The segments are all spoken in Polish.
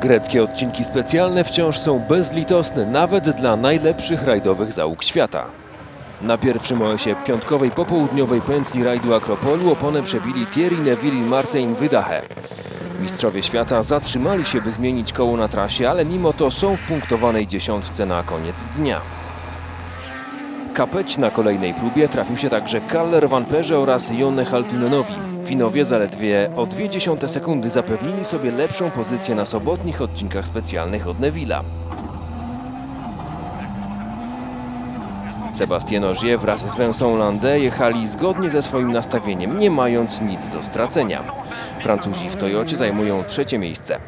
Greckie odcinki specjalne wciąż są bezlitosne nawet dla najlepszych rajdowych załóg świata. Na pierwszym OS-ie piątkowej popołudniowej pętli rajdu Akropolu oponę przebili Thierry Neville i Martin Wydahe. Mistrzowie świata zatrzymali się, by zmienić koło na trasie, ale mimo to są w punktowanej dziesiątce na koniec dnia. Kapeć na kolejnej próbie trafił się także Kaller Van Perze oraz Jonne Haltunenowi. Finowie zaledwie o 0,2 sekundy zapewnili sobie lepszą pozycję na sobotnich odcinkach specjalnych od Neville'a. Sébastien Ogier wraz z Vincent Landé jechali zgodnie ze swoim nastawieniem, nie mając nic do stracenia. Francuzi w Toyocie zajmują trzecie miejsce.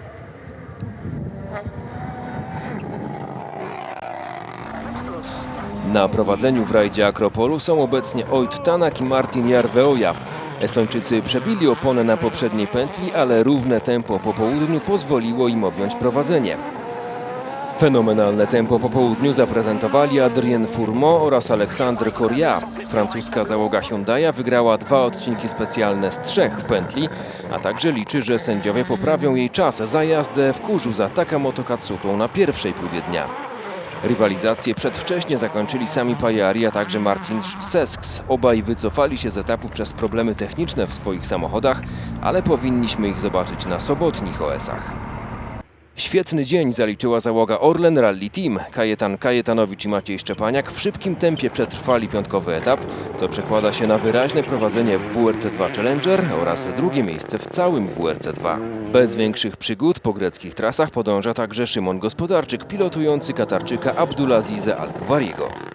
Na prowadzeniu w rajdzie Akropolu są obecnie Oit Tanak i Martin Jarveoja. Estończycy przebili oponę na poprzedniej pętli, ale równe tempo po południu pozwoliło im objąć prowadzenie. Fenomenalne tempo po południu zaprezentowali Adrien Fourmont oraz Alexandre Coria. Francuska załoga Hyundai'a wygrała dwa odcinki specjalne z trzech w pętli, a także liczy, że sędziowie poprawią jej czas za jazdę w kurzu za Takamoto Katsutą na pierwszej próbie dnia. Rywalizację przedwcześnie zakończyli sami Pajari, a także Martin Sesks. Obaj wycofali się z etapu przez problemy techniczne w swoich samochodach, ale powinniśmy ich zobaczyć na sobotnich OS-ach. Świetny dzień zaliczyła załoga Orlen Rally Team. Kajetan Kajetanowicz i Maciej Szczepaniak w szybkim tempie przetrwali piątkowy etap, co przekłada się na wyraźne prowadzenie w WRC2 Challenger oraz drugie miejsce w całym WRC2. Bez większych przygód po greckich trasach podąża także Szymon Gospodarczyk, pilotujący Katarczyka Abdulazize Al-Kuwariego.